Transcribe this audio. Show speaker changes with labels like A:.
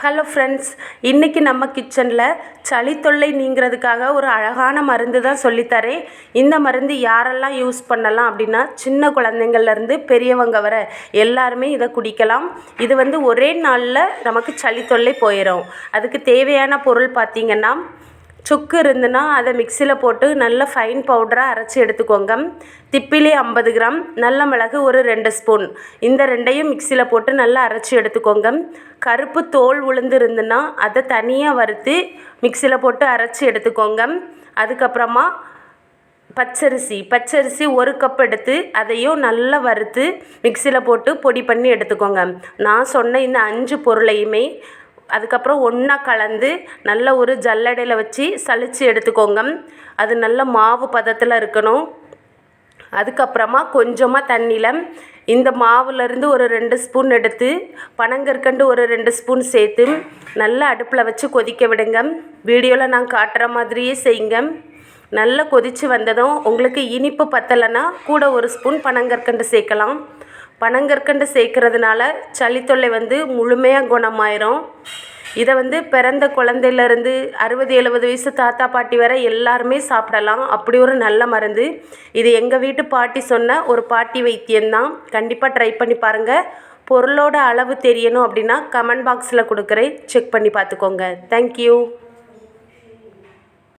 A: Hello friends இன்றைக்கி நம்ம கிச்சனில் சளி தொல்லை நீங்கிறதுக்காக ஒரு அழகான மருந்து தான் சொல்லித்தரேன். இந்த மருந்து யாரெல்லாம் யூஸ் பண்ணலாம் அப்படின்னா சின்ன குழந்தைங்கள்லேருந்து பெரியவங்க வர எல்லாருமே இதை குடிக்கலாம். இது வந்து ஒரே நாளில் நமக்கு சளி தொல்லை போயிடும் அதுக்கு தேவையான பொருள் பார்த்திங்கன்னா சுக்கு இருந்துன்னா அதை மிக்சியில் போட்டு நல்ல ஃபைன் பவுடராக அரைச்சி எடுத்துக்கோங்க. திப்பிலி ஐம்பது கிராம் நல்ல மிளகு ஒரு ரெண்டு ஸ்பூன் இந்த ரெண்டையும் மிக்சியில் போட்டு நல்லா அரைச்சி எடுத்துக்கோங்க. கருப்பு தோல் உளுந்து இருந்துன்னா அதை தனியாக வறுத்து மிக்சியில் போட்டு அரைச்சி எடுத்துக்கோங்க. அதுக்கப்புறமா பச்சரிசி பச்சரிசி ஒரு கப் எடுத்து அதையும் நல்லா வறுத்து மிக்சியில் போட்டு பொடி பண்ணி எடுத்துக்கோங்க. நான் சொன்ன இந்த அஞ்சு பொருளையுமே அதுக்கப்புறம் ஒன்றா கலந்து நல்ல ஒரு ஜல்லடையில் வச்சு சலித்து எடுத்துக்கோங்க. அது நல்ல மாவு பதத்தில் இருக்கணும். அதுக்கப்புறமா கொஞ்சமாக தண்ணியில் இந்த மாவுலேருந்து ஒரு ரெண்டு ஸ்பூன் எடுத்து பனங்கற்கண்டு ஒரு ரெண்டு ஸ்பூன் சேர்த்து நல்லா அடுப்பில் வச்சு கொதிக்க விடுங்க. வீடியோவில் நான் காட்டுற மாதிரியே செய்யுங்க. நல்லா கொதித்து வந்ததும் உங்களுக்கு இனிப்பு பத்தலைன்னா கூட ஒரு ஸ்பூன் பனங்கற்கண்டு சேர்க்கலாம். பனங்கற்கண்டு சேர்க்கறதுனால சளி தொல்லை வந்து முழுமையாக குணமாயிரும். இதை வந்து பிறந்த குழந்தையிலேருந்து அறுபது எழுபது வயசு தாத்தா பாட்டி வரை எல்லாருமே சாப்பிடலாம். அப்படி ஒரு நல்ல மருந்து. இது எங்கள் வீட்டு பாட்டி சொன்ன ஒரு பாட்டி வைத்தியம்தான். கண்டிப்பாக ட்ரை பண்ணி பாருங்கள் பொருளோட அளவு தெரியணும் அப்படின்னா கமெண்ட் பாக்ஸில் கொடுக்குறேன். செக் பண்ணி பார்த்துக்கோங்க. தேங்க்யூ